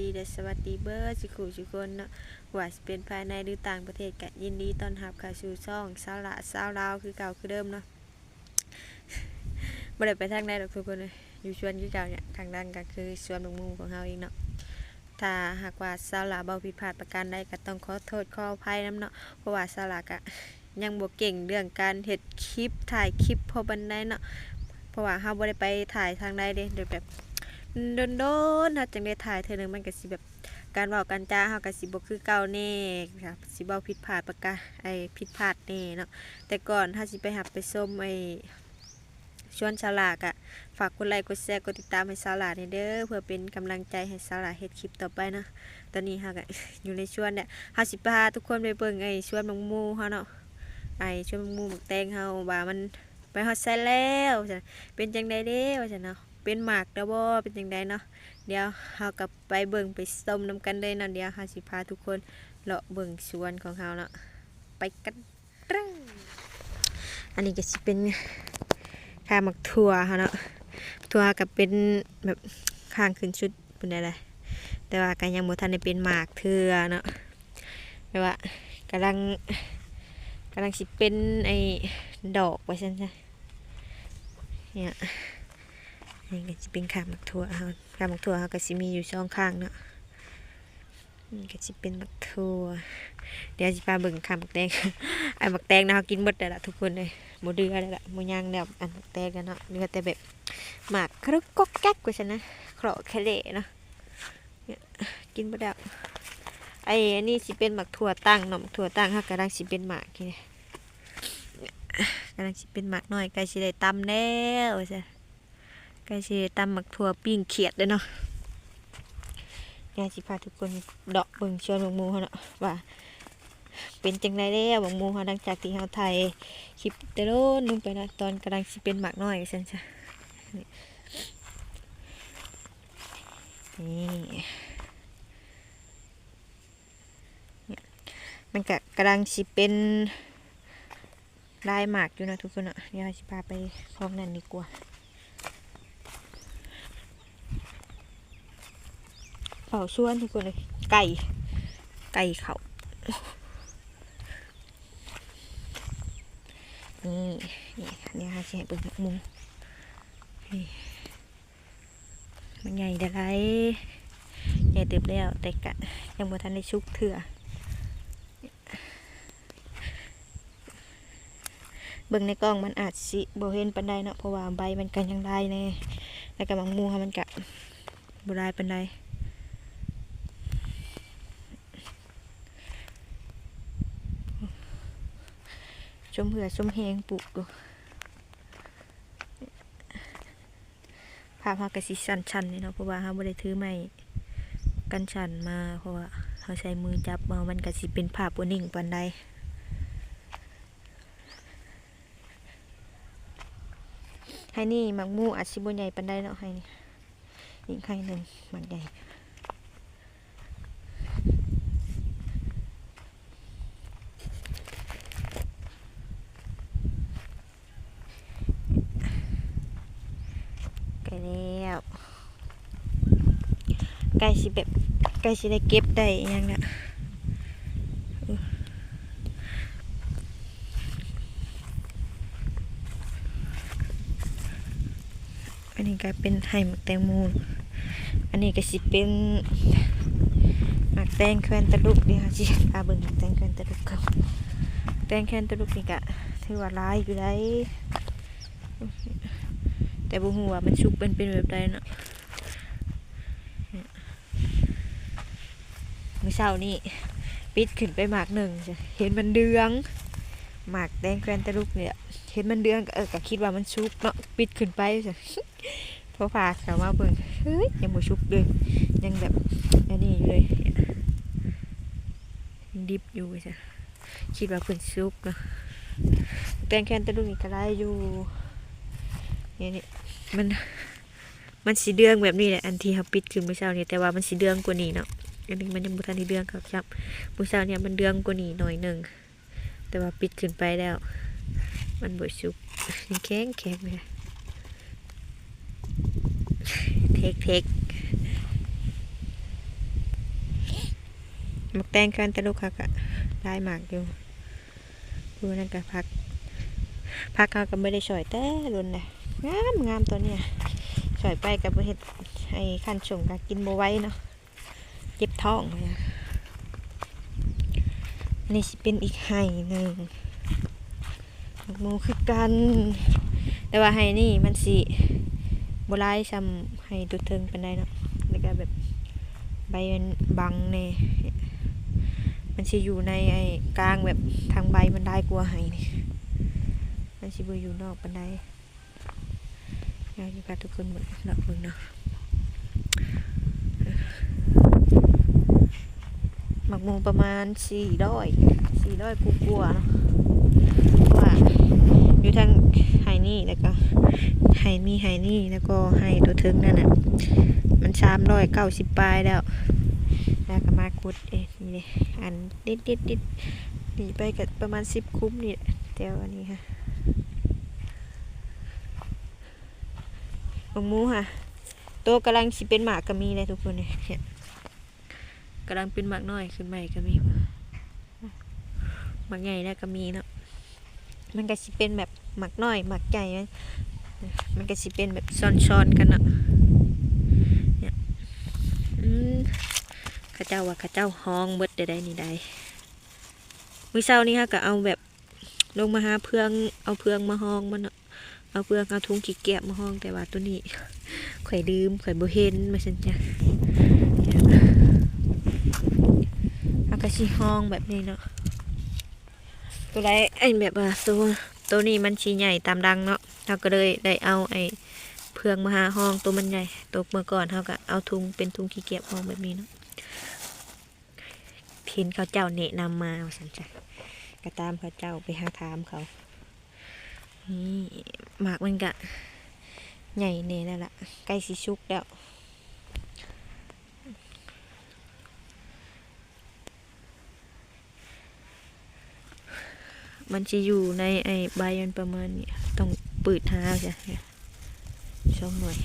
ดีเบอร์สุขุสุคนเนาะว่าสิเป็นภายในหรือต่างประเทศก็ยินดีต้อนรับเข้าสู่ช่องสาวละสาวลาวคือเก่าคือเดิมเนาะบ่ได้ไปทางใดดอกทุกคนเลยอยู่ชวนคือเก่าเนี่ยทางด้านก็คือชวนบางมุมของเฮาเองเนาะถ้าหากว่าสาวละเบาผิดพลาดประการใดก็ต้องขอโทษขออภัยนํเนาะเพราะว่าสาวละก็ยังบ่เก่งเรื่องการเฮ็ดคลิปถ่ายคลิปพอบันไดเนาะเพราะว่าเฮาบ่ได้ไปถ่ายทางใดเด้เดี๋ยวแบบ โดนๆฮาจังได้ถ่ายเทื่อหนึ่งมันก็สิแบบการเว้าการจ้าเฮาก็สิบ่คือเก่าแน่ครับสิเว้าผิดพลาดปากกาไอ้ผิดพลาดแน่เนาะแต่ก่อนถ้าสิไปหับไปส้มไอ้ชวนชาวลากะฝากกดไลค์กดแชร์กดติดตามให้สาวลาในเด้อเพื่อเป็นกำลังใจให้สาวลาเฮ็ดคลิปต่อไปเนาะตอนนี้เฮาก็อยู่ในชวนเนี่ยเฮาสิพาทุกคนไปเบิ่งไอ้ชวนบางมู่เฮาเนาะไอ้ชวนบางมู่หมกแตงเฮาว่ามันไปฮอดไสแล้วเป็นจังไดเด้ว่าซั่นเนาะ เป็นหมากแล้วบ่เป็นจังไดเนาะเดี๋ยวเฮากับไปเบิ่งไปส้มน้ำกันเลยเนาะเดี๋ยวเฮาสิพาทุกคนเลาะเบิ่งสวนของเฮาเนาะไปกันตรึ้งอันนี้ก็สิเป็นข้าหมักถั่วเฮาเนาะถั่วก็เป็นแบบข้างขึ้นชุดเป็นอะไรแต่ว่าก็ยังบ่ทันได้เป็นหมากเทื่อเนาะแต่ว่ากำลังกำลังสิเป็นไอ้ดอกไว้ซั่นจ้ะเนี่ย นี่ก็จะเป็นขาหมักถั่วเฮาขาหมักถั่วเฮาก็สิมีอยู่ช่องข้างเนาะนี่ก็สิเป็นหมักถั่วเดี๋ยวสิพาเบิ่งขาหมักแตงไอ้หมักแตงนะเฮากินหมดแล้วละทุกคนเลยบ่เดือแล้วล่ะบ่ย่างแล้วอันหมักแตงกันเนาะเหลือแต่แบบหมากครึกก๊อกแก๊กว่าซั่นนะเคราะห์แค่เละเนาะเนี่ยกินบ่ได้วไอ้อันนี้สิเป็นหมักถั่วตั้งเนาะหมักถั่วตั้งเฮากำลังสิเป็นหมากนี่เนี่ยกำลังสิเป็นหมากน้อยใกล้สิได้ตำแล้วว่าซั่น กล้สิตำหมักถั่วปิ้งเขียดเลยเนาะยายสิพาทุกคนดอกเบิ่งชวนบางมูเขาเนาะว่า เป็นจังไรแล้วบางมูเขาหลังจากที่เขาถ่ายคลิปเตโลนลงไปนะตอนกำลังสิเป็นหมากน้อยฉันจ้ะนี่นี่นี่มันก็กำลังสิเป็นลายหมากอยู่นะทุกคนเนาะเดี๋ยวเราสิพาไปคลองนั่นดีกว่า เฝ้าส่วนทุกคนเลย ไก่ ไก่เขานี่นี่เนี่ยวค่ะสิให้เบิ่งหักมุมนี่มันใหญ่เด้อไรใหญ่เติบแล้ว แต่กะยังบ่ทันได้ชุกเถื่อเบิ่งในกล้องมันอาจสิบ่เห็นปานใดเนาะเพราะว่าใบมันกันยังได้แน่แล้วก็บางหมูค่ะมันกะบ่ได้ปานใด ชมเหือชมแหงปลูกดูภาพเฮากระสิชันชันนี่เนาะเพราะว่าเฮาบ่ได้ถือไม้กันชันมาเพราะว่าเฮาใช้มือจับมามันก็สิเป็นภาพบ่นิ่งปานใดให้นี่มักมูอาจสิบ่ใหญ่ปานใดเนาะให้นี่อีกให้หนึ่งมักใหญ่ใกล้แล้ว ใกล้สิแบบใกล้สิได้เก็บได้อีหยังเนี่ยอันนี้ก็เป็นไห่หมักแตงโมอันนี้ก็สิเป็นหมักแตงแควนตะลุกเดียวจิพาเบิ่งหมักแตงแควนตะลุกครับแตงแควนตะลุกนี่ก็ถือว่าลายอยู่ได้แต่บ่ฮู้ว่ามันสุกเป็นเป็นแบบใดเนาะเนี่ยมื้อ เช้านี่ปิดขึ้นไปหมากหนึ่งเห็นมันเดืองหมากแดงแควนตะลุกเนี่ยเห็นมันเดืองก็เออก็คิดว่ามันสุกเนาะปิดขึ้นไปจ้ะพอพาเขามาเบิ่งเฮ้ยยังบ่สุกเลยยังแบบอันนี้อยู่เลยยังดิบอยู่จ้ะคิดว่าเพิ่นสุกเนาะแตงแคนตะลุกนี่ก็ได้อยู่เนี่ยนี่มันมันสีเดืองแบบนี้แหละอันที่เขาปิดคือเมื่อเช้านี่แต่ว่ามันสีเดืองกว่านี้เนาะ อันนี้มันยังบุทันที่เดืองครับครับมือเช้าเนี่ยมันเดืองกว่านี้หน่อยหนึ่งแต่ว่าปิดขึ้นไปแล้ว มันบดสุกยังแข็งแข็งเลยเทคเทคหมักแตงกันแต่ลูกค่ะก็ได้หมากอยู่ดูนั่นก็พักพักเขาก็ไม่ได้ช่อยแต่รุนเลยงามงามตัวเนี้ยช่อยไปกับเห็ดให้ขั้นชงก็กินโบไว้เนาะ เจ็บท้องเลยอะนี่สิเป็นอีกไห่หนึ่งหมักหมูคือกัน แต่ว่าไห่นี่มันสิโบราณซ้ำไห่ตัวเทิงเป็นได้เนาะแล้วก็แบบใบมันบังเน่มันสิอยู่ในไอ้กลางแบบทางใบมันได้กลัวไห่นี่มันสิบอยู่นอกเปันไดอยากอยู่กับทุกคนหมดดอกเบิ่งเนาะ หมักมูประมาณสี่ร้อยสี่ร้อยกูกลัวๆเนาะเพราะว่าอยู่ทางไฮนี่แล้วก็ไฮมีไฮนี่แล้วก็ไฮตัวเทิงนั่นน่ะมันสามร้อยเก้าสิบปลายแล้วแล้วก็มากุดเอ๊นี่เลยอันดิดดิดดิดหนีไปกับประมาณสิบคุ้มนี่แหละแถวอันนี้ค่ะหมูค่ะตัวกำลังสิเป็นหมากก็มีเลยทุกคนเนี่ย กำลังเป็นหมากน้อยขึ้นใหม่ก็มีหมากใหญ่แล้วก็มีเนาะมันก็สิเป็นแบบหมากน้อยหมากใหญ่มันมันก็สิเป็นแบบซ้อนๆกันเนาะเนี่ยข้าเจ้าว่าข้าเจ้าห้องเบิดได้ๆนี่ได้มื้อเช้านี้ค่ะก็เอาแบบลงมาหาเพื่องเอาเพื่องมาห้องมันเนาะเอาเปลือกเอาทุงขี้เกียมาห้องแต่ว่าตัวนี้ข่อยลืมข่อยบ่เห็นมาสันจ้ะ ชีห้องแบบนี้เนาะตัวไรไอ้แบบว่าตัวตัวนี้มันชีใหญ่ตามดังเนาะเราก็เลยได้เอาไอ้เพืองมาหาห้องตัวมันใหญ่ตัวเมื่อก่อนเขาก็เอาทุงเป็นทุงขี้เกียจห้องแบบนี้เนาะเห็นเขาเจ้าเนะนำมาว่าสันจ้ะก็ตามเขาเจ้าไปหาถามเขานี่หมากมันกะใหญ่เนี่ยนั่นแหละใกล้สิชุกแล้ว มันจะอยู่ในไอ้ใบมันประมาณนี้ต้องปืดหาจ้ะเนี่ยช่องหน่อย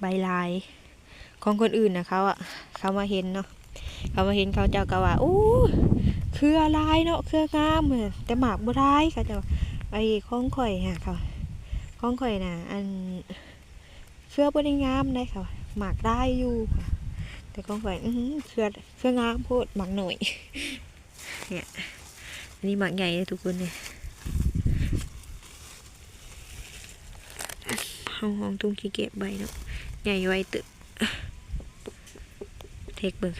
ใบลายของคนอื่นนะเขาอะเขามาเห็นเนาะเขามาเห็นเขาเจ้าก็ว่าโอ้เครือลายเนาะเครืองามเหมือนแต่หมากบ่ได้เขาจ้าไอ้ข้องข่อยฮะเขาข้องข่อยนะอันเครือบ่ได้งามได้ค่ะ หมากได้อยู่ แต่ของข่อยอื้อเครือเครืองามโพดหมากหน่อยเนี่ยนี่หมากใหญ่เลยทุกคนเนี่ยห้องห้องตุ้งขี้เก็บใบเนาะใหญ่ไว้ตึกเทคเบิ่ง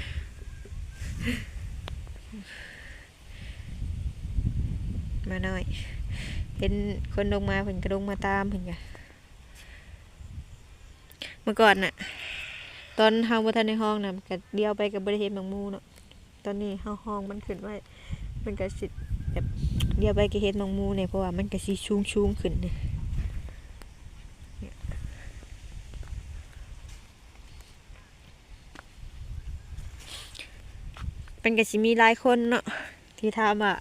มาหน่อยเห็นคนลงมาเพิ่นก็ลงมาตามเพิ่นกะ มื่อก่อนน่ะ ตอนเฮาบ่ทันในห้องน่ะมันก็เดียวไปกับบริเฮ็ดบางมูเนาะตอนนี้เฮาห้องมันขึ้นไว้มันก็สิแบบเดียวไปก็เฮ็ดบางมูเนี่ยเพราะว่ามันก็สิชูงๆขึ้นเนี่ยเป็นก็สิมีหลายคนเนาะที่ถามว่า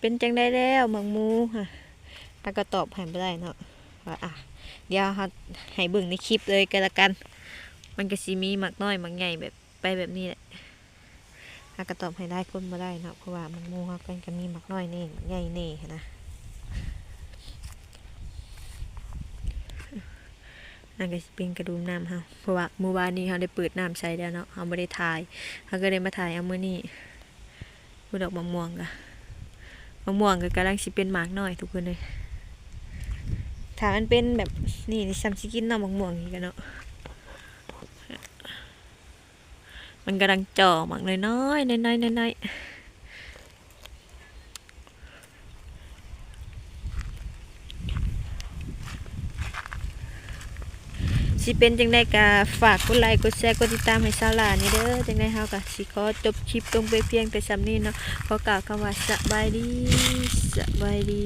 เป็นจังได้แล้วหมังมูค่ะแล้วก็ตอบให้ไม่ได้เนาะว่าอะ เดี๋ยวเราให้เบิ่งในคลิปเลยกันละกัน มันก็สิมีหมักน้อยหมักใหญ่แบบไปแบบนี้แหละแล้วก็ตอบให้ได้คนมาได้นะเพราะว่ามังมูเขากันก็มีหมักน้อยนี่หมักใหญ่นี่นะนั่นก็สิเป็นกระดุมน้ำเขาเพราะว่าเมื่อวานนี้เขาได้เปิดน้ำใช้แล้วเนาะเขาไม่ได้ถ่ายเขาก็เลยมาถ่ายเอาเมื่อนี้มือดอกมะม่วงกะมะม่วงก็กำลังสิเป็นหมากน่อยทุกคนเลย ถ้ามันเป็นแบบนี่นี่ซัมซิกินเนาะมะม่วงนี่กันเนาะมันกำลังจ่อหมากน้อยน้อยน้อยน้อยน้อยสิเป็นจังได้กะฝากกดไลค์กดแชร์กดติดตามให้ซาลานี่เด้อจังได้เฮากะสิขอจบคลิปลงไปเพียงแต่ซ้ำนี้เนาะขอกล่าวคำว่าสบายดีสบายดี